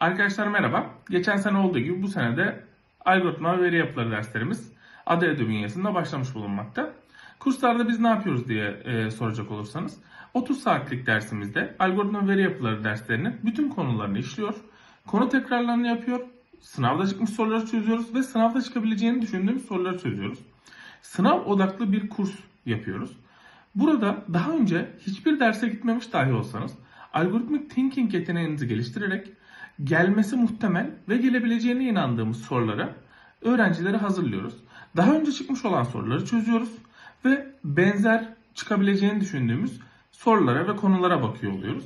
Arkadaşlar merhaba. Geçen sene olduğu gibi bu sene de algoritma ve veri yapıları derslerimiz ADEDO bünyesinde başlamış bulunmakta. Kurslarda biz ne yapıyoruz diye e, soracak olursanız 30 saatlik dersimizde algoritma ve veri yapıları derslerinin bütün konularını işliyor. Konu tekrarlarını yapıyor. Sınavda çıkmış soruları çözüyoruz ve sınavda çıkabileceğini düşündüğümüz soruları çözüyoruz. Sınav odaklı bir kurs yapıyoruz. Burada daha önce hiçbir derse gitmemiş dahi olsanız algoritmik thinking yeteneğinizi geliştirerek gelmesi muhtemel ve gelebileceğine inandığımız sorulara öğrencileri hazırlıyoruz. Daha önce çıkmış olan soruları çözüyoruz ve benzer çıkabileceğini düşündüğümüz sorulara ve konulara bakıyor oluyoruz.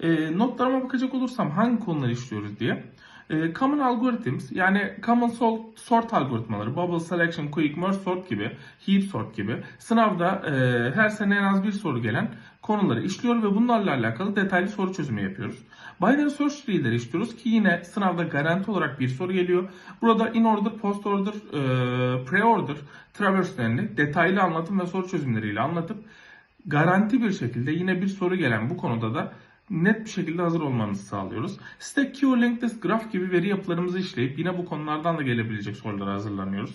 E, notlarıma bakacak olursam hangi konuları işliyoruz diye. E, common algorithms yani common sort, sort algoritmaları, bubble selection, quick merge sort gibi, heap sort gibi sınavda e, her sene en az bir soru gelen konuları işliyor ve bunlarla alakalı detaylı soru çözümü yapıyoruz. Binary search tree'leri işliyoruz ki yine sınavda garanti olarak bir soru geliyor. Burada in order, post order, e, pre order traverslerini detaylı anlatım ve soru çözümleriyle anlatıp garanti bir şekilde yine bir soru gelen bu konuda da net bir şekilde hazır olmanızı sağlıyoruz. Stack, Queue, Linked List, Graph gibi veri yapılarımızı işleyip yine bu konulardan da gelebilecek sorulara hazırlanıyoruz.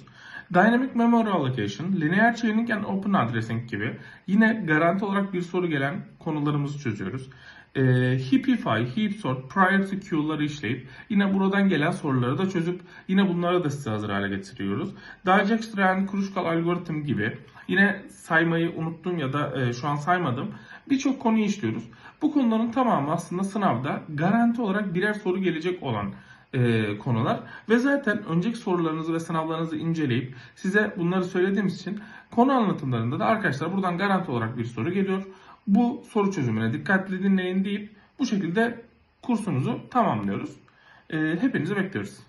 Dynamic Memory Allocation, Linear Chaining and Open Addressing gibi yine garanti olarak bir soru gelen konularımızı çözüyoruz. Ee, Heapify, Heapsort, Prior to Queue'ları işleyip yine buradan gelen soruları da çözüp yine bunları da size hazır hale getiriyoruz. Dijkstra and Kruskal algoritm gibi yine saymayı unuttum ya da e, şu an saymadım birçok konuyu işliyoruz. Bu konuların tamamı aslında sınavda garanti olarak birer soru gelecek olan e, konular ve zaten önceki sorularınızı ve sınavlarınızı inceleyip size bunları söylediğimiz için konu anlatımlarında da arkadaşlar buradan garanti olarak bir soru geliyor. Bu soru çözümüne dikkatli dinleyin deyip bu şekilde kursunuzu tamamlıyoruz. E, hepinizi bekliyoruz.